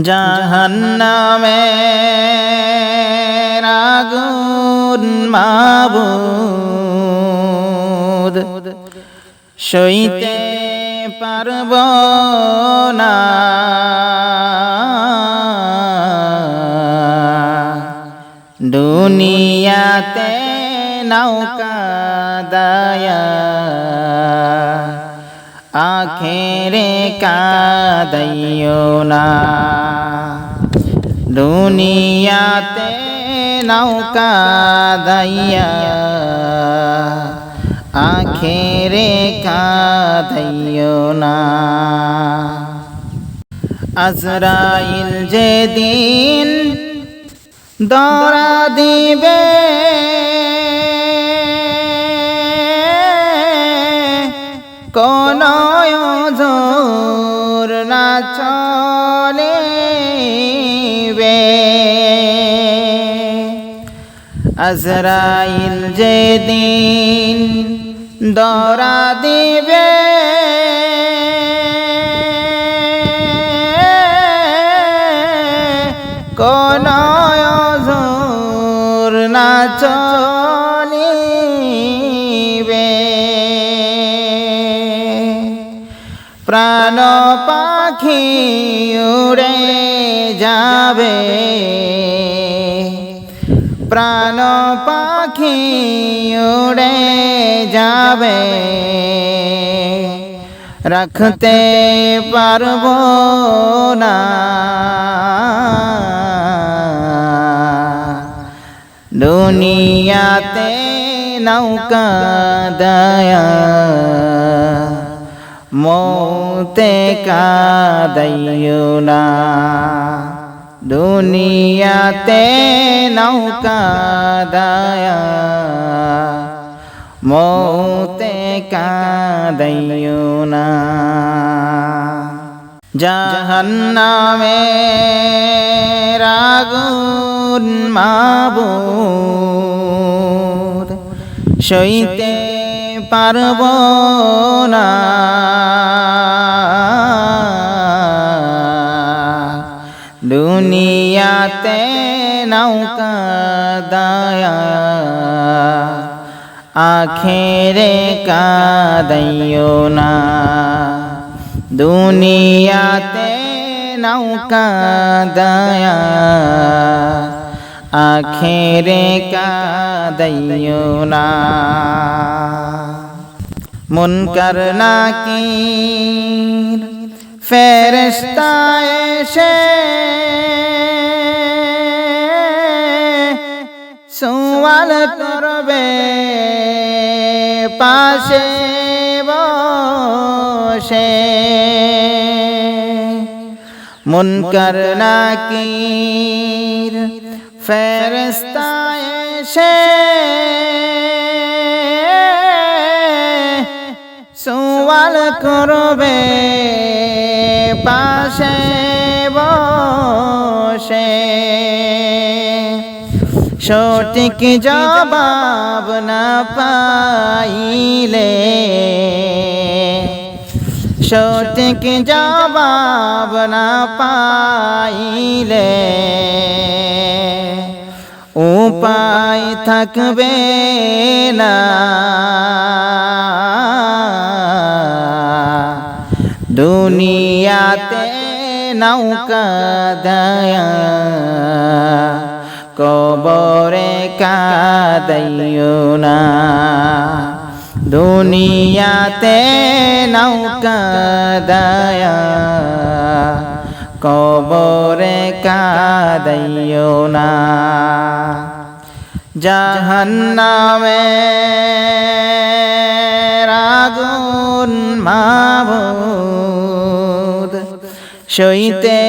জাহান্নামে আগুন মাবুদ। সইতে পারব না। দুনিয়াতে নৌকা দায়া। আখেরে কাদাইও না। দুনিয়াতে নৌকা দাইয়া আখেরে কাদাইও না। আজরাইল যেদিন দরা দিবে কোন আজরাইল যেদিন দরা দিবে কোন না চলিবে। প্রাণ পাখি উড়ে যাবে। প্রাণ পাখি উড়ে যাবে। রাখতে পারব না। দুনিয়াতে নৌকা দয়া মৌতে কাদাইও না। দুনিয়াতে নৌকা দয়া মৌতে কাদাইও না। জাহান্নামে রাগুন মাবুদ সইতে পারব না। দুনিয়াতে নৌকা দায়া আখেরে কাদাইও না দুনিয়াতে নৌকা দায়া আখেরে কাদাইও না মুনকার নাকির ফেরেশতা এসে সওয়াল করবে পাশে বসে। মুনকার নাকির ফেরেশতা এসে সওয়াল করবে। পাশে বসে। সঠিক জবাব না পাইলে সঠিক জবাব না পাইলে উপায় থাকবে না। দুনিয়াতে নৌকা দয়া কবরে কাদাইও না। দুনিয়াতে নৌকা দয়া কবরে কাদাইও না। জাহান্নামে মাবুদ সইতে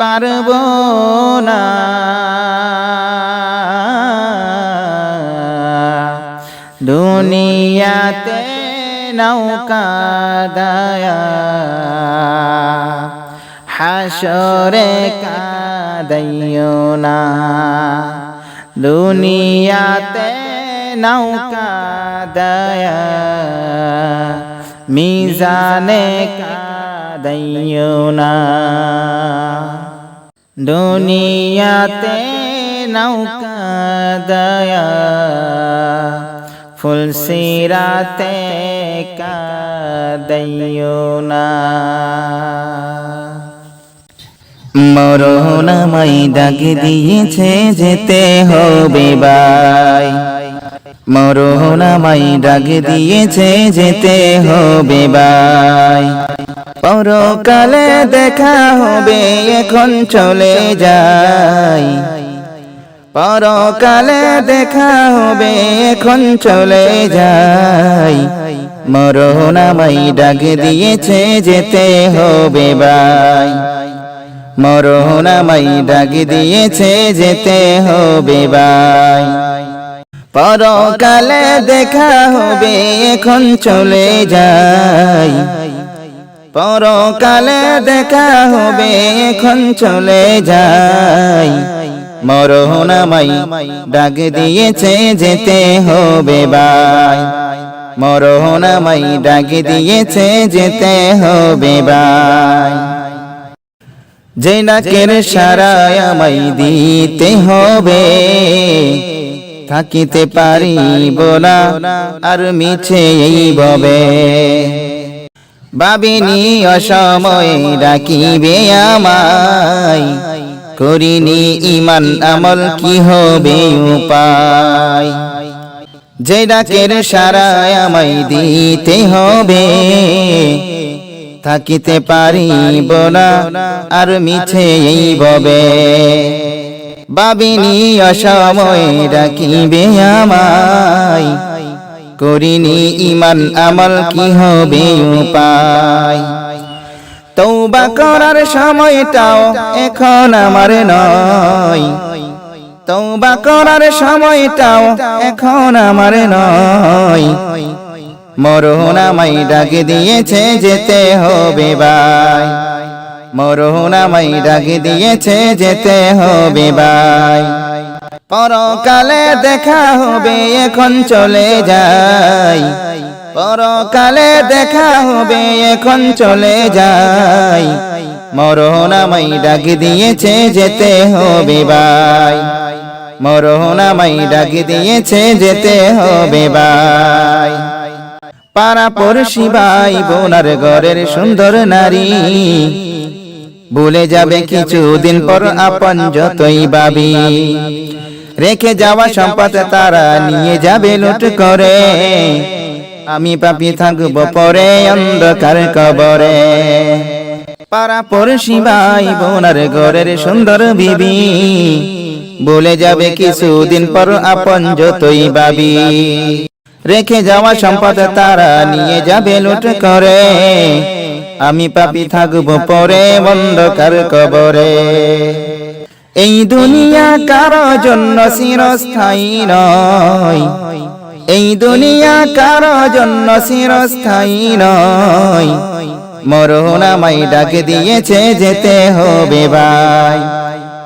পারব না। দুনিয়াতে নৌকা দয়া হাসরে কাদাইও না। দুনিয়াতে নৌকা দয়া মিজানে কাদাইও না দুনিয়াতে নৌকা দয়া ফুলসিরাতে কাদাইও না মরহনামাই ডাক দিয়েছে যেতে হবে বাই। মরহনামাই ডাক দিয়েছে যেতে হবে বাই। পরকালে দেখা হবে, এখন চলে যাই। পরকালে দেখা হবে, এখন চলে যাই। মরহনামাই ডাক দিয়েছে যেতে হবে বাই। মরহনামাই ডাক দিয়েছে যেতে হবে বাই। পরকালে দেখা হবে এখন চলে যাই। পরকালে দেখা হবে এখন চলে যাই। মরহনামাই ডাক দিয়েছে যেতে হবে বাই মরহনামাই ডাক দিয়েছে যেতে হবে বাই যে নাকের সারায় আমায় দিতে হবে। থাকিতে পারিব না, আর মিছে এই ভবে। বাবিনি অসময়ে ডাকিবে আমায়, করিনি ইমান আমল কি হবে উপায়। যে ডাকের সারায় আমায় দিতে হবে, থাকিতে পারিব না, আর মিছে এই ভবে। বাবিনি অসময়ে ডাকিবে আমায়। করিনি ইমান আমল কি হবে উপায়। তৌবা করার সময়টাও এখন আমার নয়। তৌবা করার সময়টাও এখন আমার নয়। মরহুনামাই ডাক দিয়েছে যেতে হবে ভাই। মরহুনামাই ডাক দিয়েছে যেতে হবে ভাই। পরকালে দেখা হবে, এখন চলে যাই। পরকালে দেখা হবে, এখন চলে যাই। মরহনামাই ডাক দিয়েছে যেতে হবে ভাই। মরহনামাই ডাক দিয়েছে যেতে হবে ভাই। পাড়া পড়শি ভাই বোনার ঘরের সুন্দর নারী। ভুলে যাবে কিছুদিন পর আপন যতই বাবি রেখে যাওয়া সম্পদ তারা নিয়ে যাবে লুট করে। আমি পাপি থাকব পরে অন্ধকার কবরে। পাড়া পড়শি ভাই বোনার ঘরের সুন্দর বিবি। বলে যাবে কিছুদিন পর আপন যতই বাবি রেখে যাওয়া সম্পদ তারা নিয়ে যাবে লুট করে। আমি পাপি থাকব পরে, অন্ধকার কবরে। এই দুনিয়া কারও জন্য চিরস্থায়ী নয়। এই দুনিয়া কারও জন্য চিরস্থায়ী নয়। মরহুনামাই ডাক দিয়েছে যেতে হবে ভাই।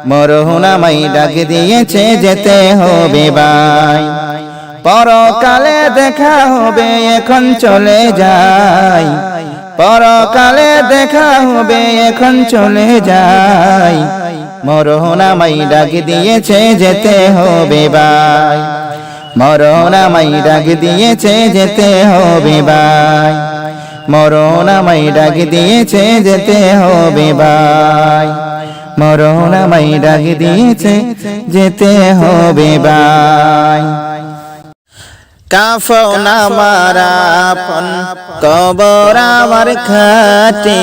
মরহুনামাই ডাক দিয়েছে যেতে হবে ভাই। পরকালে দেখা হবে, এখন চলে যাই। পরকালে দেখা হবে, এখন চলে যাই। মরহনামাই ডাক দিয়েছে, যেতে হবে ভাই। মরহনামাই ডাক দিয়েছে, যেতে হবে ভাই। মরহনামাই ডাক দিয়েছে, যেতে হবে ভাই। মরহনামাই ডাক দিয়েছে, যেতে হবে ভাই। কাফন আমার আপন, কবর আমার খাটি।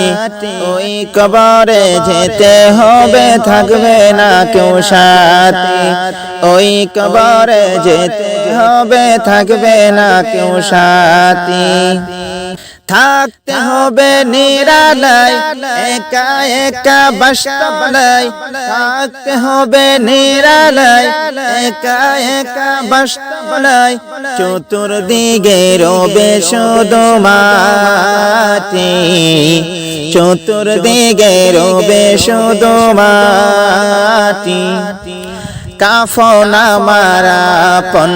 ওই কবরে যেতে হবে, থাকবে না কেউ সাথে। ওই কবরে যেতে হবে, থাকবে না কেউ সাথে। থাকতে হবে নিরালায়, একা একা বাসতালায় থাকতে হবে নিরালায়, একা একা বাসতালায় চতুর্দিকে রবে শুধু মাটি। চতুর্দিকে রবে শুধু কাফন আমার আপন।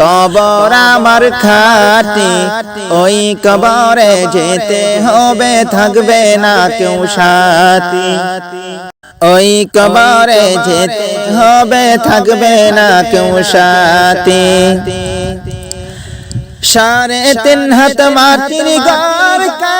কবর আমার খাটি, ওই কবরে যেতে হবে, থাকবে না কেউ সাথী। ওই কবরে যেতে হবে, থাকবে না কেউ সাথে। সাড়ে তিন হাত মাটির ঘর কারও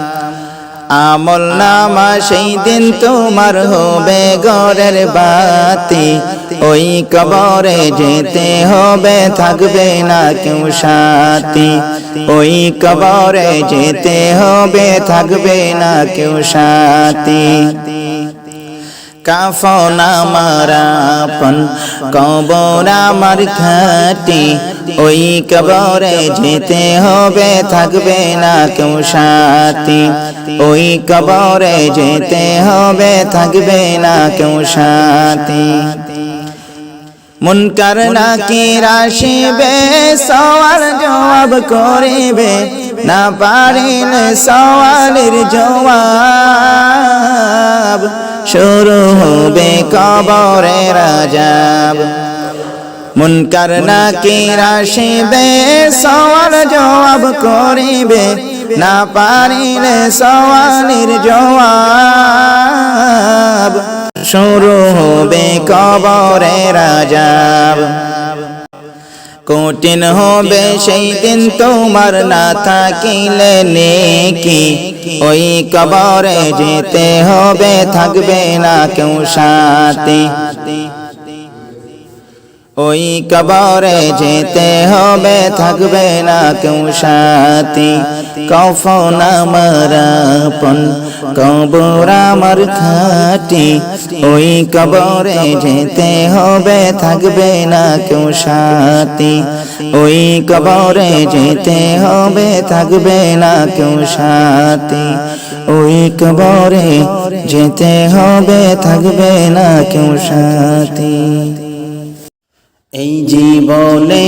আমল নামা সেই দিন তোমার হবে গরের বাতি। ওই কবরে যেতে হবে, থাকবে না কেউ সাথী। ওই কবরে যেতে হবে, থাকবে না কেউ সাথী। কাফন আমার আপন, কবর আমার খাটি ওই কবরে যেতে হবে, থাকবে না কেউ সাথী। ওই কবরে যেতে হবে, থাকবে না কেউ সাথী। মুনকার নাকি রাশিবে সওয়াল জবাব করিবে, না পারিলে সওয়ালের জবাব। শুরু হবে কবরে রাজাব মুনকার নাকি রাশিবে সওয়াল জবাব করিবে, না পারিলে সওয়ালের জবাব। শুরু হবে কবরে রাজাব কঠিন হবে সেই দিন তোমার না থাকিলে নেকি। ওই কবরে যেতে হবে, থাকবে না কেউ সাথে। ওই কবরে যেতে হবে, থাকবে না কেউ সাথী। কফন আমার কবর আমার খাটি। ওই কবরে যেতে হবে, থাকবে না কেউ সাথী। ওই কবরে যেতে হবে, থাকবে না কেউ সাথী। ওই কবরে যেতে হবে, থাকবে না কেউ সাথী। এই জীবনে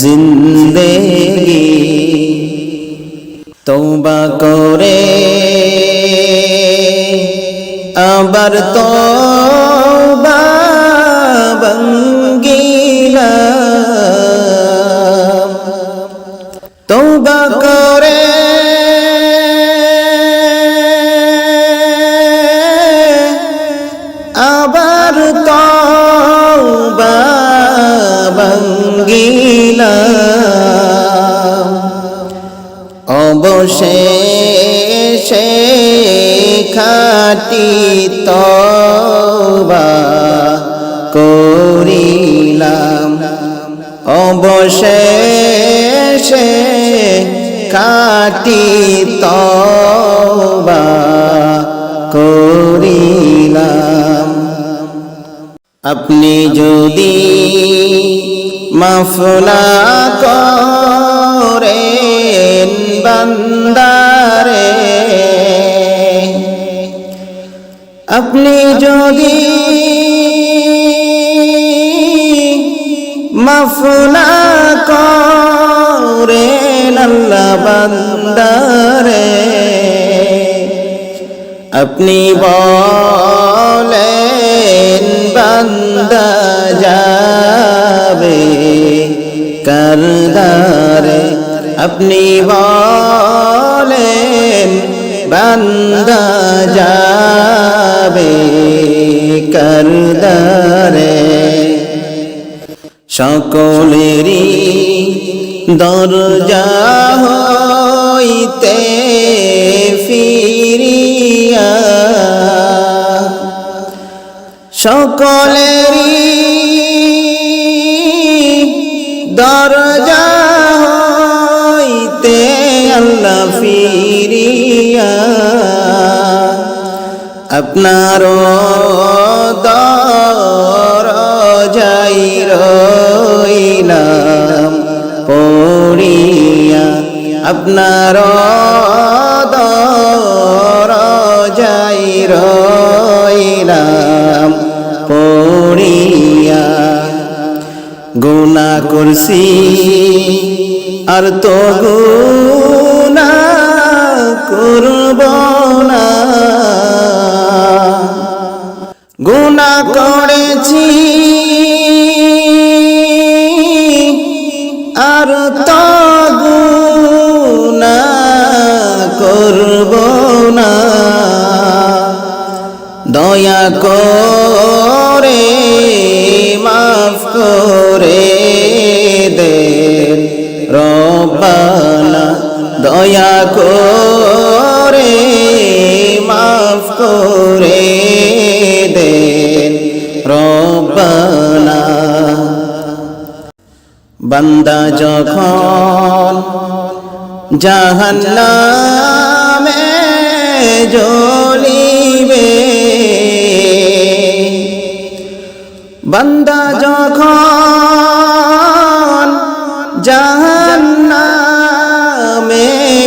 জিন্দেগি। তৌবা করে আবার তৌবা বঙ্গিলা তৌবা করে অবশেষে খাটি তবা করিলাম। অবশেষে খাটি তবা করিলাম। আপনি যদি মাফনা করেন বান্দারে। আপনি যদি মাফনা করেন আল্লাহ বান্দারে। আপনি বলেন বান্দা যাবে করদারে আপনি বলেন বান্দা যাবে করদারে। সকলেরই দরজা হইতে ফিরিয়া সকলেরই দরজা হইতে আল্লাহ ফিরিয়া আপনার দরজাই রইলাম পড়িয়া আপনার দরজাই রইলাম গুনা করছি। আর তো গুনা করব না। গুনা করেছি। আর তো গুনা করব না। দয়া করে দয়া করে মাফ করে দে রব্বানা। বান্দা যখন জাহান্নামে জ্বলিবে বান্দা যখন জাহান্নামে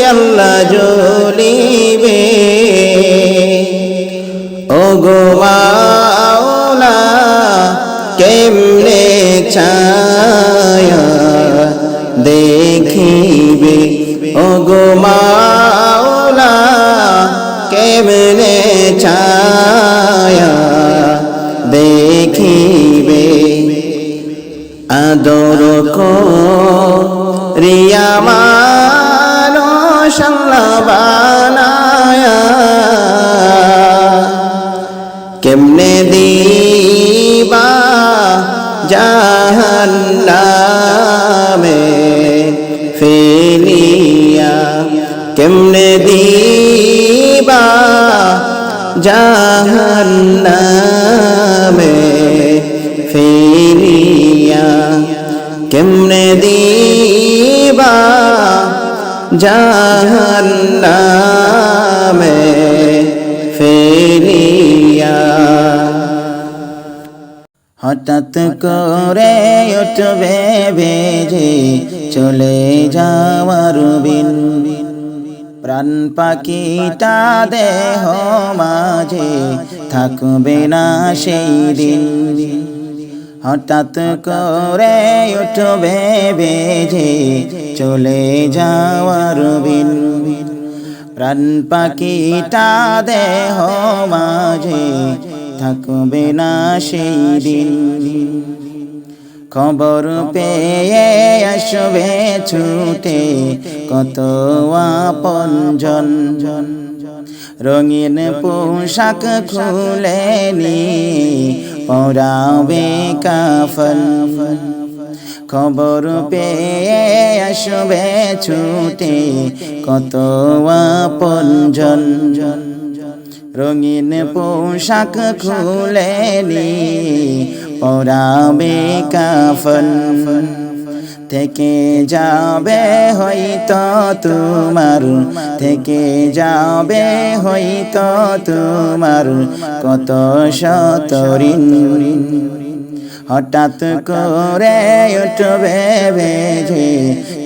আল্লাহ জ্বলিবে। ও গোমাওলা কেমনে ছায়া দেখিবে? ও গোমাওলা কেমনে ছায়া মানুষ আল্লাহ বানায়া। কেমনে দিবা জাহান্নামে ফেলিয়া। কেমনে দিবা জাহান্নামে ফেলিয়া। কেমনে দিবা জাহান্নামে ফেলিয়া হঠাৎ করে উঠবে বেজে চলে যাওয়ার বিন প্রাণ পাখিটা দেহ মাঝে থাকবে না সেই দিন। হঠাৎ করে উঠবে বেজে চলে যাওয়ার বিন। প্রাণ পাখিটা দেহ মাঝে থাকবে না সেই দিন। খবর পেয়ে আসবে ছুটে কত আপন জন রঙিন পোশাক খুলে নিয়ে পরাবে কাফল। খবর পেয়ে আসবে ছুটে কত আপন জন। রঙিন পোশাক খুলে নিয়ে পরাবে কাফন থেকে যাবে হয়তো তোমার, থেকে যাবে হয়তো তোমার কত শতরিন। হঠাৎ করে উঠবে ভেজে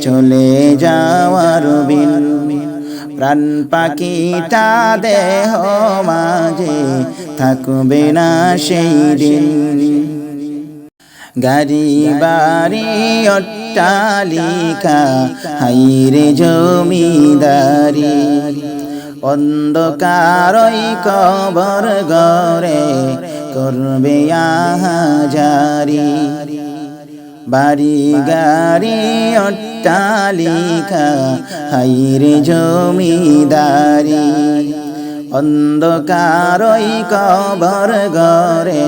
চলে যাওয়ার বিন প্রাণ পাখিটা দেহ মাঝে থাকবে না সেই দিন। গাড়ি বাড়ি অট্টালিকা, হাইরে জমিদারি অন্ধকারই কবর গরে করবে আহাজারি। বাড়ি, গাড়ি, অট্টালিকা, হাইরে জমিদারি অন্ধকারই কবর গরে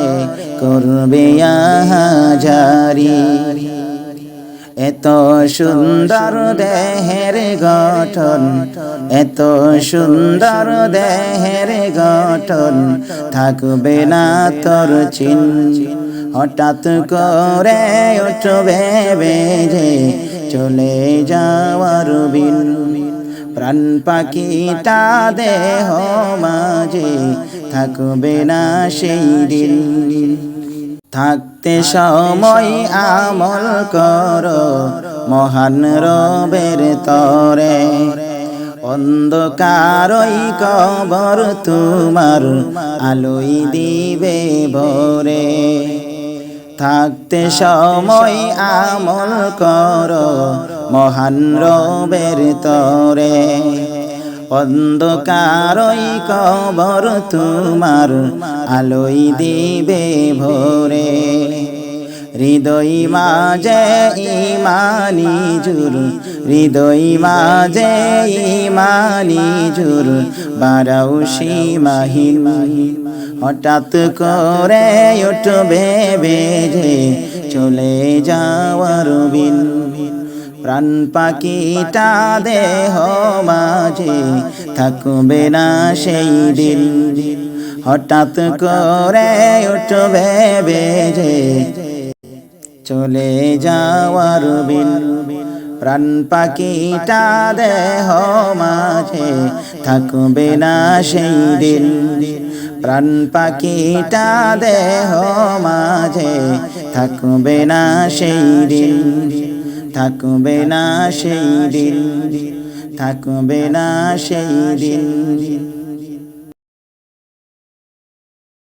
করবে আহাজারি। এত সুন্দর দেহের গঠন, এত সুন্দর দেহের গঠন। থাকবে না তোর চিন হঠাৎ করে উঠবে বেজে চলে যাওয়ার বিন। প্রাণ পাখিটা দেহ মাঝে, থাকবে না সেই দিন। থাকতে সময় আমল কর মহান রবের তরে। অন্ধকারই কবর তোমার আলোই দিবে ভরে। থাকতে সময় আমল কর মহান রবের তরে। অন্ধকারই কবর তোমার আলোই দিবে ভোরে। হৃদয় মাঝে ইমানি জুর, হৃদয় মাঝে ইমানি জুর বারাউ সীমাহীন। হঠাৎ করে উঠবে বেজে চলে যাওয়ার বিন প্রাণ পাখিটা দেহ মাঝে থাকবে না সেই দিন। হঠাৎ করে উঠবে বেজে চলে যাওয়ার বিন প্রাণ পাখিটা দেহ মাঝে থাকবে না সেই দিন। প্রাণ পাখিটা দেহ মাঝে থাকবে না সেই দিন। থাকবে না সেই দিন থাকবে না সেই দিন।